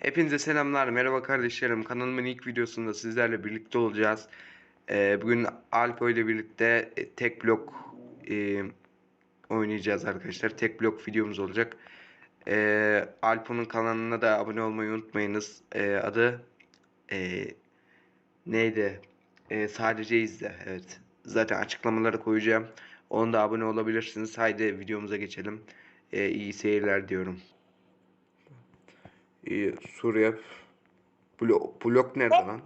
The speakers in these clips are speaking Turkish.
Hepinize selamlar, merhaba kardeşlerim. Kanalımın ilk videosunda sizlerle birlikte olacağız. Ee, bugün Alpo ile birlikte e, tek blok e, oynayacağız arkadaşlar. Tek blok videomuz olacak. Ee, Alpo'nun kanalına da abone olmayı unutmayınız. Ee, adı e, neydi? Ee, sadece izle. Evet. Zaten açıklamaları koyacağım. Onu da abone olabilirsiniz. Haydi videomuza geçelim. Ee, iyi seyirler diyorum. İyi, Suriye. Blok, blok nerede lan?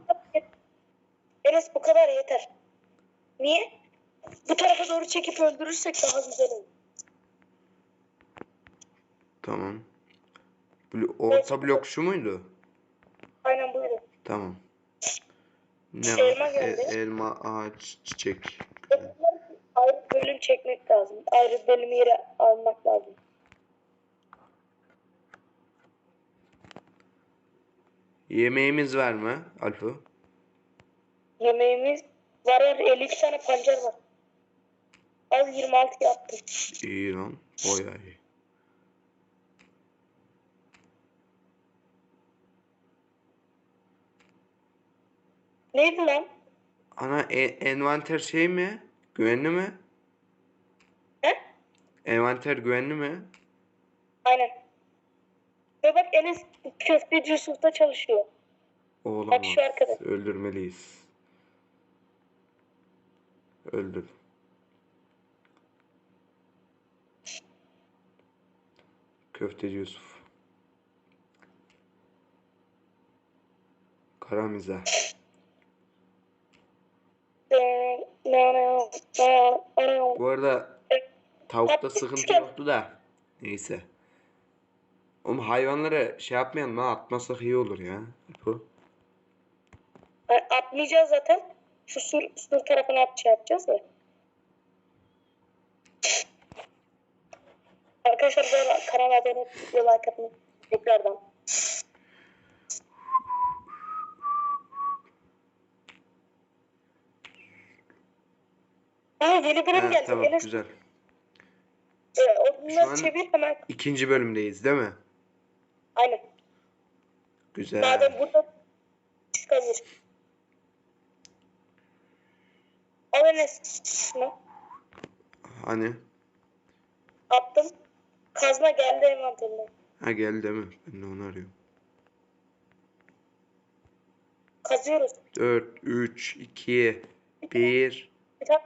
Enes bu kadar yeter. Niye? Bu tarafa doğru çekip öldürürsek daha güzel olur. Tamam. Blo- orta blok şu muydu? Aynen buyurun. Tamam. Ne Elma var? E- geldi. elma, ağaç, çiçek. Ayrı bölüm çekmek lazım. Ayrı bölüm yeri almak lazım. Yemeğimiz var mı Alfu? Yemeğimiz var var 52 tane pancar var. Al 26 yaptım. İyi lan. Bayağı iyi. Neydi lan? Ana e- envanter şey mi? Güvenli mi? He? Envanter güvenli mi? Aynen. Ve bak Enes köfteci Yusuf'ta çalışıyor. Olamaz. şu arkada. Öldürmeliyiz. Öldür. Köfteci Yusuf. Karamize. Ee, ne Bu arada tavukta sıkıntı yoktu da. Neyse. Oğlum hayvanları şey yapmayalım ha atmasak iyi olur ya. Bu. Ay, Atmayacağız zaten. Şu sur, sur tarafına at şey yapacağız da. Arkadaşlar böyle kanala abone olup video like atın tekrardan. Aa yeni bölüm Ha, geldi. tamam Enes, güzel. e, Şu onları an- çevir hemen. İkinci bölümdeyiz değil mi? Aynen. Güzel. Madem burada. Al Enes. Şunu. Hani? Attım. Kazma geldi envanterine. Ha geldi mi? Ben de onu arıyorum. Kazıyoruz. 4, 3, 2, 1. Bir tane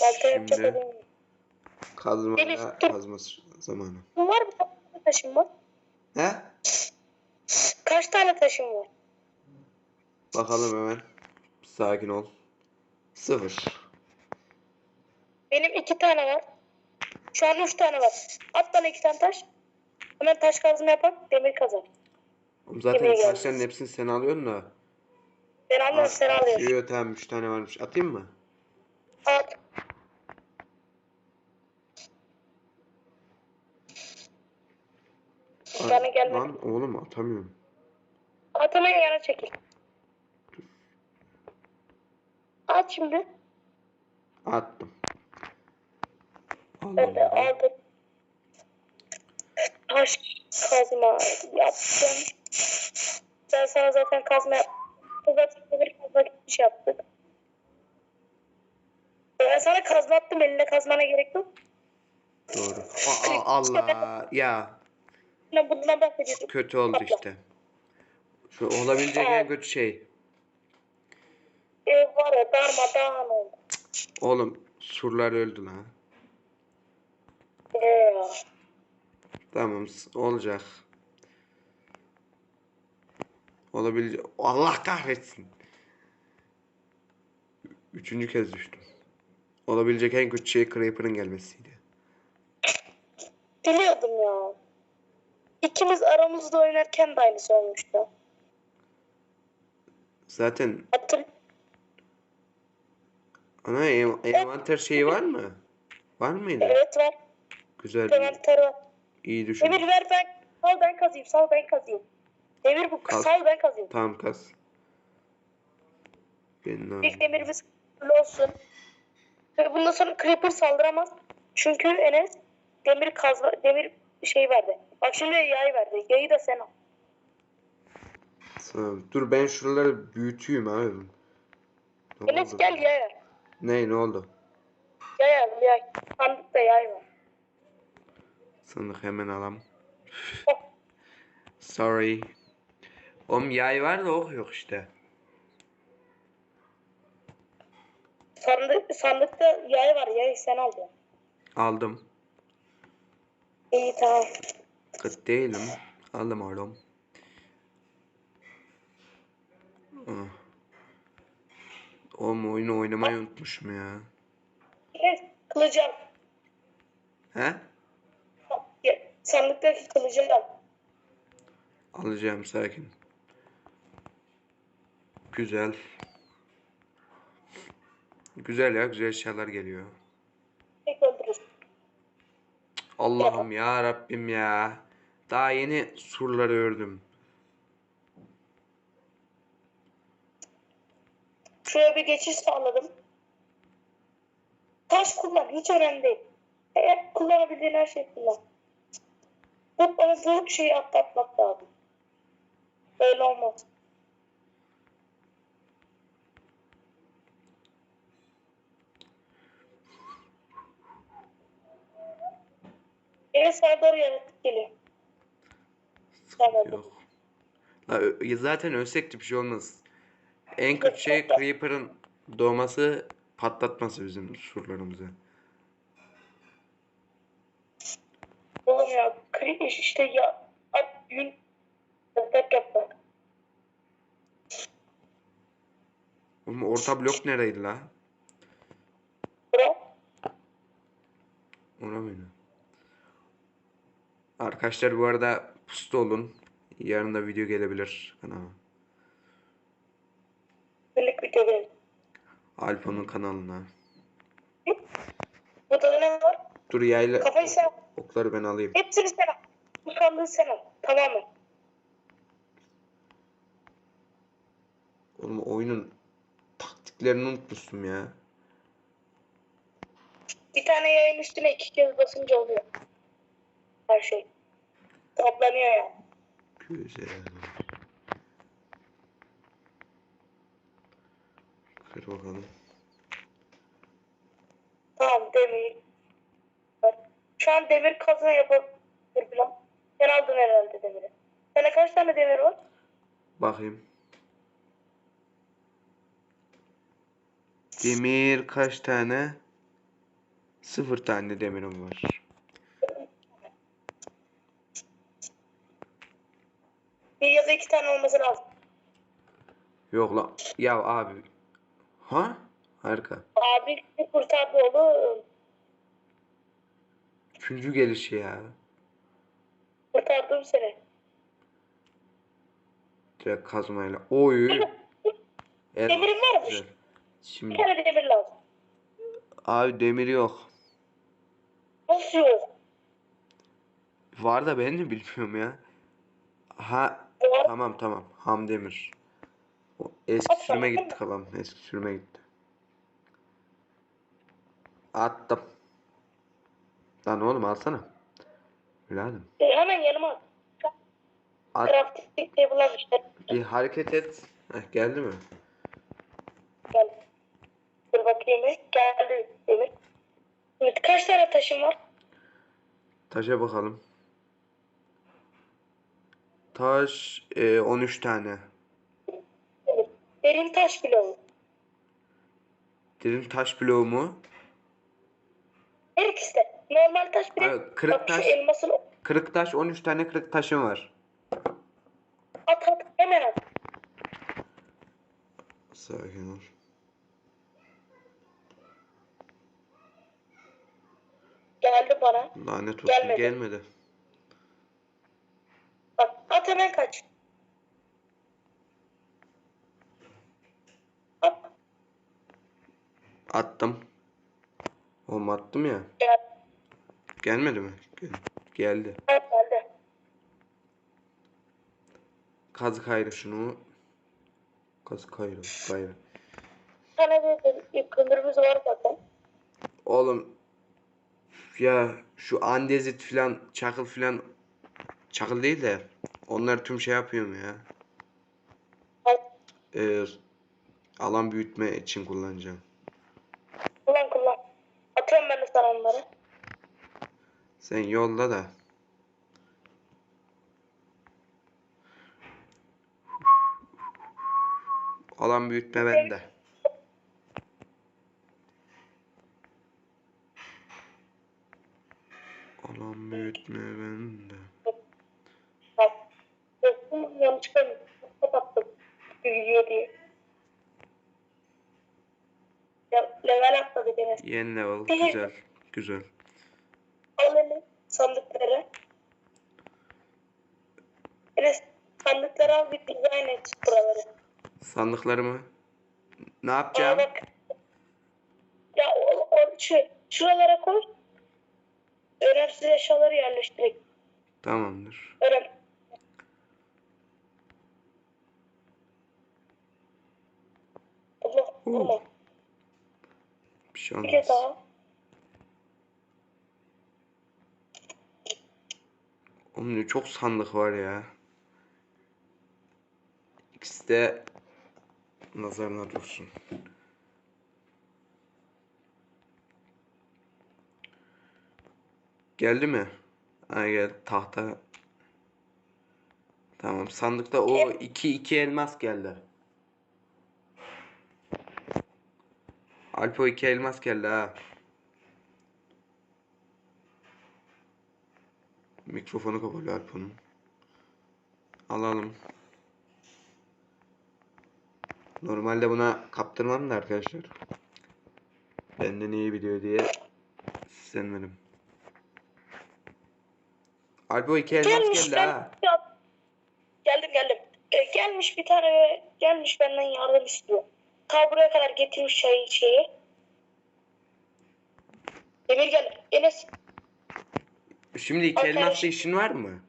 Balta yapacak Şimdi- adam yok. Kazma kazma zamanı. Var mı? Taşım var? He? Kaç tane taşım var? Bakalım hemen. Sakin ol. Sıfır. Benim iki tane var. Şu an üç tane var. At bana iki tane taş. Hemen taş kazma yapak. Demir kazar. Oğlum zaten geldi. taşların hepsini sen alıyorsun da. Ben alıyorum sen alıyorsun. Yok tamam 3 tane varmış. Atayım mı? At. Bana gelmedi. Lan oğlum atamıyorum. Atamaya yana çekil. At şimdi. Attım. Ben de aldım. Taş kazma yaptım. Ben sana zaten kazma yaptım. Zaten demir kazma gitmiş yaptık. Ben sana kazma attım eline kazmana gerek yok. Doğru. Aa, Allah ya. Bundan bahsediyordum. Kötü oldu işte. Şu olabilecek en kötü şey. Ev var ya darmadağın oldu. Oğlum surlar öldü lan. Ee, Tamam olacak. Olabilecek. Allah kahretsin. Üçüncü kez düştüm. Olabilecek en kötü şey Creeper'ın gelmesiydi. biliyordum ya. İkimiz aramızda oynarken de aynısı olmuştu. Zaten Hatır ana ev- envanter şeyi var mı? Var mıydı? evet var. Güzel. Envanter var. iyi düşün. Demir ver ben. Sal ben kazıyım. Sal ben kazıyım. Demir bu. Kaz. Sal ben kazıyım. Tamam kas. Ben ne İlk demirimiz kırılı olsun. Ve bundan sonra Creeper saldıramaz. Çünkü Enes demir kazma demir şey verdi. Bak şimdi yay verdi. Yayı da sen al. Tamam. Dur ben şuraları büyüteyim abi. Ne Enes oldu? gel yay. Ne ne oldu? Yay al yay. Sandıkta yay var. Sandık hemen alalım. Bak, Sorry. Oğlum yay var da ok yok işte. sandık, sandıkta yay var. Yay sen al ya. Aldım. İyi tamam. Kıt değilim. Aldım oğlum. Ah. Oğlum oyunu oynamayı unutmuşum ya. Enes kılıcı al. He? Sandıktaki kılıcı al. Alacağım sakin. Güzel. Güzel ya güzel şeyler geliyor. Allah'ım ya Rabbim ya. Daha yeni surları ördüm. Şuraya bir geçiş sağladım. Taş kullan. Hiç önemli değil. Eğer kullanabildiğin her şeyi kullan. Bu, ama bu şeyi atlatmak lazım. Böyle olmaz. Sağa doğru yaratık geliyor. Yok. La, zaten ölsek de bir şey olmaz. En kötü şey Creeper'ın doğması patlatması bizim surlarımızı. Oğlum ya kırıkmış işte ya. At yün. Yatak yapmak. Oğlum orta blok neredeydi la? Bırak. Ona mıydı? Arkadaşlar bu arada pusta olun. Yarın da video gelebilir kanala. Birlik video benim. Alpa'nın kanalına. Burada ne var? Dur yayla Kafayı sen okları ben alayım. Hepsini sen al. Bu sandığı sen al. Tamamen. Oğlum oyunun taktiklerini unutmuşum ya. Bir tane yayın üstüne iki kez basınca oluyor. Her şey. Toplanıyor yani. Güzel. Kır bakalım. Tamam demir. Şu an demir kazma yapabilir falan. Sen aldın herhalde demiri. Sana kaç tane demir var? Bakayım. Demir kaç tane? Sıfır tane demirim var. Bir ya da iki tane olması lazım. Yok la. Ya abi. Ha? Harika. Abi bir kurtardı oğlum. Üçüncü gelişi ya. Kurtardım seni. Direkt kazmayla. Oy. El Demirin var mı? güzel. Bir Şimdi tane demir lazım. abi demir yok. Nasıl yok? Var da ben de bilmiyorum ya. Ha Var. tamam tamam. Ham demir. O eski sürüme gitti kalan. Eski sürüme gitti. Attım. Lan oğlum alsana. Evladım. E, hemen yanıma at. At. Crafting table almışlar. Bir hareket et. Heh, geldi mi? Gel. Dur bakayım bir. Geldi demir. Evet, kaç tane taşın var? Taşa bakalım. Taş e, 13 tane. Derin taş bloğu. Derin taş bloğu mu? Her ikisi de. Normal taş bir de. Abi, kırık Bak şu taş. elmasın Kırık taş 13 tane kırık taşım var. at at hemen at. Sakin ol. Geldi bana. Lanet olsun Gelmedi. gelmedi. Bak at hemen kaç. At. Attım. Oğlum attım ya. Gel. Gelmedi mi? Gel- Geldi. Geldi. Kazık ayrı şunu. Kazık ayrı. Gayrı. Bir tane de bir kömürümüz var zaten. Oğlum Ya şu andezit filan çakıl filan çakıl değil de onlar tüm şey yapıyorum ya. Al, Ee, alan büyütme için kullanacağım. Kullan kullan. Atıyorum ben de sana onları. Sen yolla da. Alan büyütme bende. Alan büyütme bende. Bak. Dostum yanlışlıkla kapattım. Büyüyor diye. Ya, level atladı gene. Yeni level güzel. Güzel. Sandıkları. Enes sandıkları al bir dizayn et buraları. Sandıklarımı ne Aa yapacağım? bak. Ya o, o şu, şuralara koy. Önemsiz eşyaları yerleştirek. Tamamdır. Önem. Allah vurma. Bir şey Bir olmaz. daha. Oğlum ne çok sandık var ya. İkisi de nazarına dursun. Geldi mi? Ha gel tahta. Tamam sandıkta o iki iki elmas geldi. Alpo iki elmas geldi ha. Mikrofonu kapalı Alpo'nun. Alalım. Normalde buna kaptırmam da arkadaşlar. Benden iyi biliyor diye senmedim. Alpo iki elmas Gelmiş geldi ben. ha. Ya, geldim geldim. E, gelmiş bir tane gelmiş benden yardım istiyor. Ta buraya kadar getirmiş şey, şeyi. Demir gel. Enes Şimdi iki elmasla işin var mı?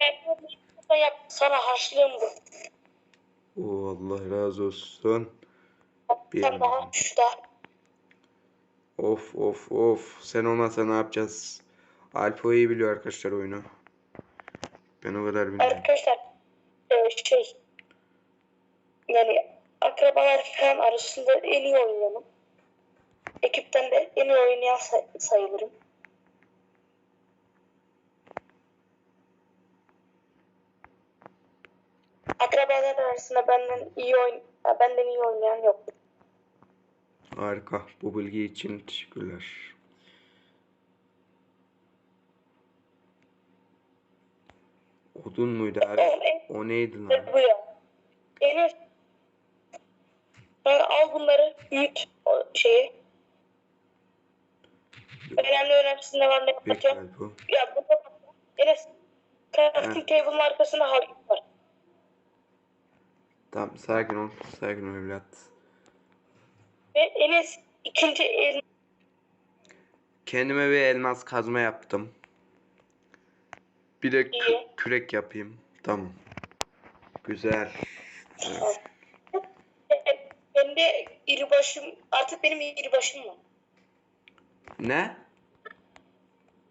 sana harçlığım bu. Oo Allah razı olsun. Bir Sen daha elmas. şu da. Of of of. Sen olmasa ne yapacağız? Alpo iyi biliyor arkadaşlar oyunu. Ben o kadar bilmiyorum. Arkadaşlar e, şey yani akrabalar falan arasında en iyi oynayanım. Ekipten de en iyi oynayan say- sayılırım. Akrabalar arasında benden iyi oyun benden iyi oynayan yok. Harika. Bu bilgi için teşekkürler. Odun muydu abi? O neydi lan? bu ya. Sonra al bunları büyüt şeyi. Önemli önemsiz ne var ne. Alpo. Ya burada Enes crafting table'ın arkasında harika var. Tamam sakin ol. Sakin ol evlat. Ve Enes ikinci el Kendime bir elmas kazma yaptım. Bir de kü- İyi. kürek yapayım. Tamam. Güzel. benim de iri başım artık benim iri başım var. Ne?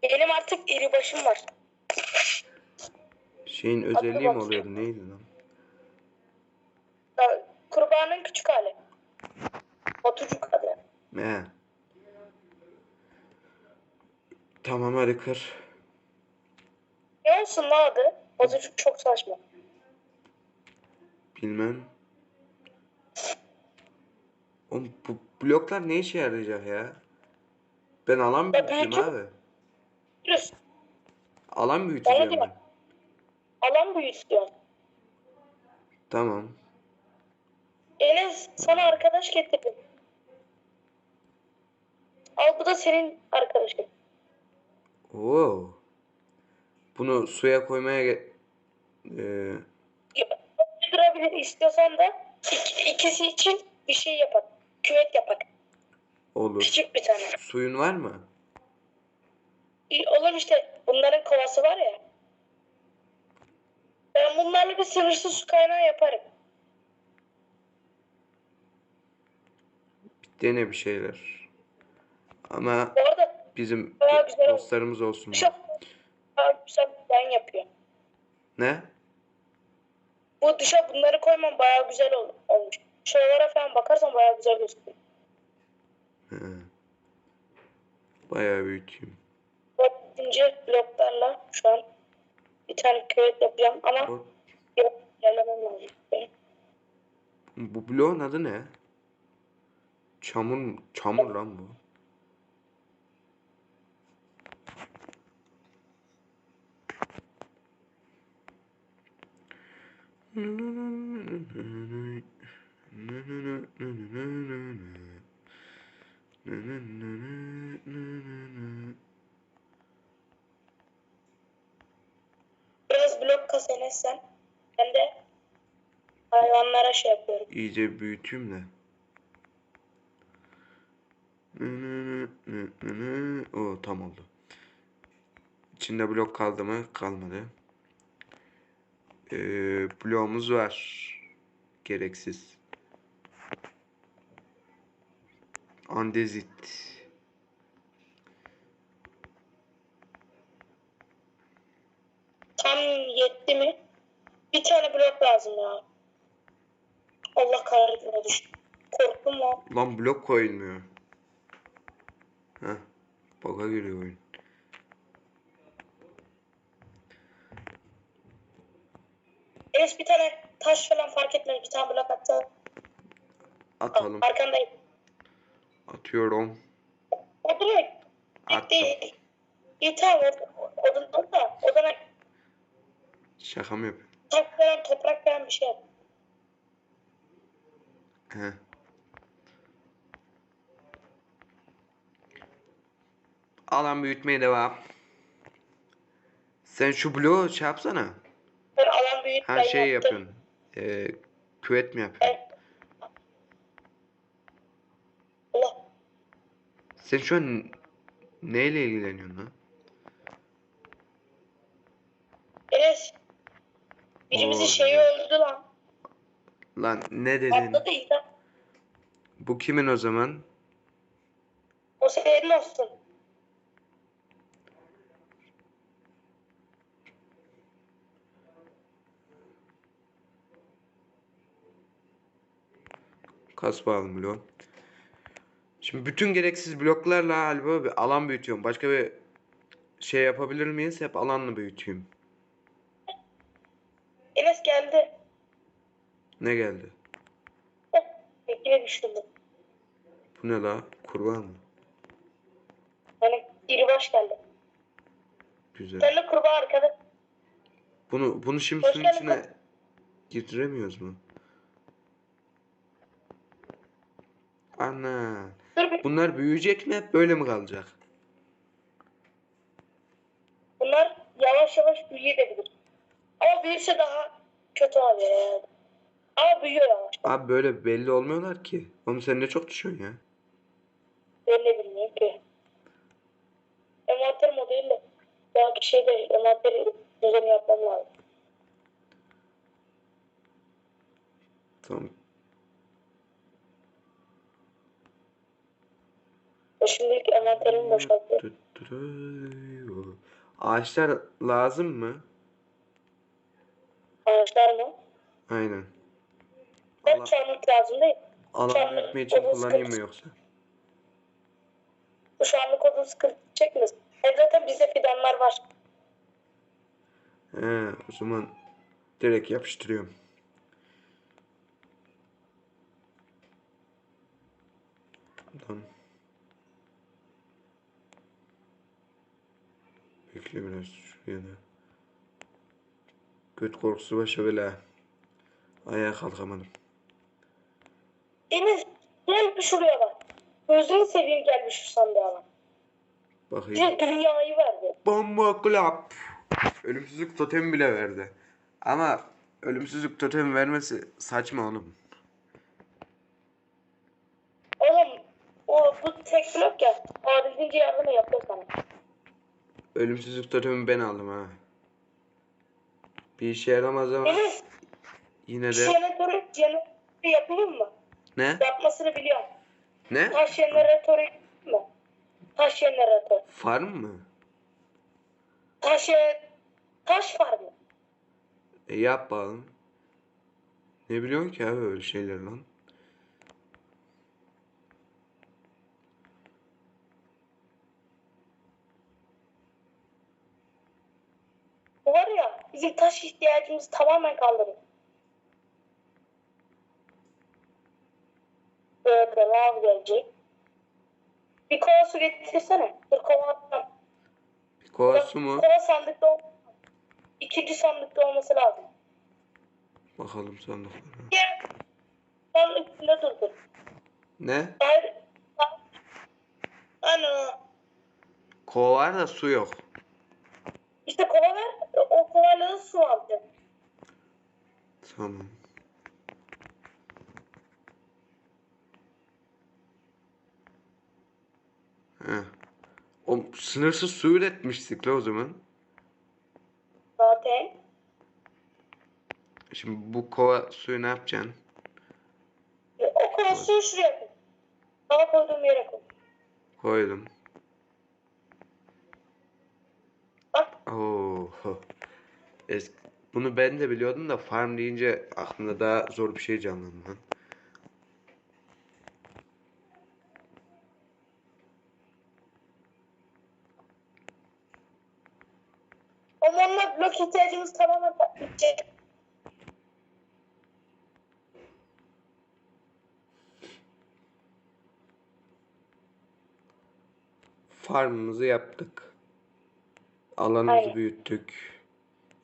Benim artık iri başım var. Şeyin özelliği mi oluyordu? Neydi lan? Ya, Kurbanın küçük hali. Batucuk adı. Ne? Tamam hadi kır. Ne olsun lan adı? Batucuk çok saçma. Bilmem. Oğlum bu bloklar ne işe yarayacak ya? Ben alan büyüteyim büyütün. abi. Düz. Alan büyüteceğim ben. Alan büyüt diyor. Tamam. Enes sana arkadaş getirdim. Al bu da senin arkadaşın. Oo. Bunu suya koymaya ge- Ee, Durabilir istiyorsan da ik- ikisi için bir şey yapak. Küvet yapak. olur. Küçük bir tane. Suyun var mı? İyi, Olur işte bunların kovası var ya. Ben bunlarla bir sınırsız su kaynağı yaparım. Dene bir şeyler. Ama arada bizim Bayağı güzel oldu. dostlarımız olsun. Dışa bayağı güzel bir plan yapıyor. Ne? Bu dışa bunları koymam bayağı güzel ol- olmuş. Şuralara falan bakarsan bayağı güzel gözüküyor. He. Bayağı büyüteyim. İkinci bloklarla şu an bir tane küvet yapacağım ama biraz ilerlemem lazım. benim. Bu bloğun adı ne? Çamur, çamur lan bu. Biraz blok kas Enes sen. Ben de hayvanlara şey yapıyorum. İyice büyüteyim de. O tam oldu. İçinde blok kaldı mı? Kalmadı. Ee, bloğumuz var. Gereksiz. Andezit. Tam yetti mi? Bir tane blok lazım ya. Allah kahretsin. Korktum lan. Lan blok koyulmuyor. Bug'a giriyor oyun. Enes bir tane taş falan fark etmez. Bir tane blok attı. Atalım. Arkandayım. Atıyorum. O direkt. Attım. O- Odun da. Odana Şaka mı yapıyorsun? taş falan toprak falan bir şey. He. Alan büyütmeye devam. Sen şu bloğu şey yapsana. Ben alan büyüt. Ha ben şey yaptım. yapıyorsun. Ee, küvet mi yapıyorsun? Evet. Allah. Sen şu an neyle ilgileniyorsun lan? Enes. Birimizin Oo, şeyi öldü lan. Lan ne dedin? Atladı İsa. Bu kimin o zaman? O senin olsun. Kas bağlı. Şimdi bütün gereksiz bloklarla galiba bir alan büyütüyorum. Başka bir şey yapabilir miyiz? Hep alanla büyüteyim. Enes geldi. Ne geldi? Bekle düşürdüm. Bu ne la? Kurbağa mı? Yani iri baş geldi. Güzel. Sen de kurbağa arkada. Bunu bunu şimdi Hoş suyun geldin. içine girdiremiyoruz mu? Ana. Bunlar büyüyecek mi? Hep böyle mi kalacak? Bunlar yavaş yavaş büyüyebilir. Ama büyürse daha kötü oluyor yani. Ama büyüyor yavaş. Abi böyle belli olmuyorlar ki. Oğlum sen ne çok düşüyorsun ya. Ben ne bilmiyorum ki. Envanter modeliyle belki şeyde envanteri düzeni yapmam lazım. Tamam. Şimdilik envanterimi boşaltıyorum. Ağaçlar lazım mı? Ağaçlar mı? Aynen. Ben çamlık lazım değil. Alan büyütme için kullanayım mı yoksa? Bu çamlık odun sıkıntı çekmesin. Hem zaten bizde fidanlar var. He, o zaman direkt yapıştırıyorum. Tamam. Bekle biraz şuraya da. Göt korkusu başa bela. Ayağa kalkamadım. Deniz gel şuraya bak. Gözünü seveyim gel bir şu sandığa bak. Bakayım. Dünyayı verdi. Bomba klap. Ölümsüzlük totemi bile verdi. Ama ölümsüzlük totemi vermesi saçma oğlum. Oğlum o bu tek blok ya. Adilcince yardım yapıyor sana. Ölümsüzlük totemi ben aldım ha. Bir işe yaramaz ama Deniz yine de jeneratörü jeneratörü yapayım mı? ne? Yapmasını biliyorum. Ne? Taş jeneratörü mı? Taş jeneratör. Farm mı? Taş, taş var mı? E yap bakalım. Ne biliyorsun ki abi öyle şeyler lan? Bu var ya bizim taş ihtiyacımızı tamamen kaldırır. Böyle lav gelecek. Bir kova su getirsene. Dur kova atmam. Bir kova su mu? Kova sandıkta ol- İkinci sandıkta olması lazım. Bakalım sandıklara. Diğer sandık üstünde durdur. Ne? Hayır. Ana. Kova var da su yok. İşte kova ver. O kovayla da su alacağım. Tamam. Heh. O sınırsız su üretmiştik la o zaman. Zaten. Şimdi bu kova suyu ne yapacaksın? E, O kova suyu şuraya koy. Bana koyduğum yere koy. Koydum. Bak. Oo. Es bunu ben de biliyordum da farm deyince aklımda daha zor bir şey canlandı lan. Onlarla blok ihtiyacımız tamamen bitecek. Farmımızı yaptık. Alanımızı Aynen. büyüttük.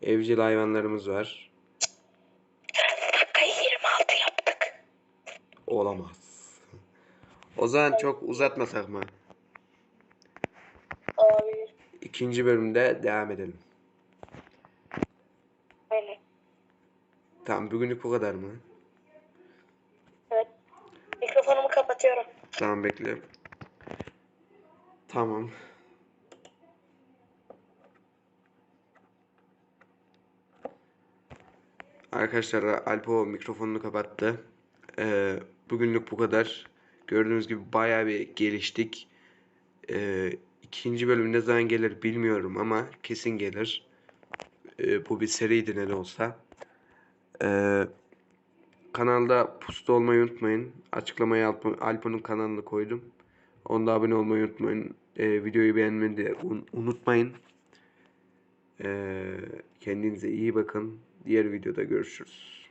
Evcil hayvanlarımız var. Dakikayı 26 yaptık. Olamaz. O zaman çok uzatmasak mı? Olabilir. İkinci bölümde devam edelim. Aynen. Tamam bugünlük bu kadar mı? Evet. Mikrofonumu kapatıyorum. Tamam bekle. Tamam. Arkadaşlar Alpo mikrofonunu kapattı. Ee, bugünlük bu kadar. Gördüğünüz gibi bayağı bir geliştik. Ee, ikinci bölüm ne zaman gelir bilmiyorum ama kesin gelir. Ee, bu bir seriydi ne de olsa. Ee, Kanalda pusta olmayı unutmayın. Açıklamaya Alpo- Alpo'nun kanalını koydum. Onda abone olmayı unutmayın. Ee, videoyu beğenmeyi de un- unutmayın. Ee, kendinize iyi bakın. Diğer videoda görüşürüz.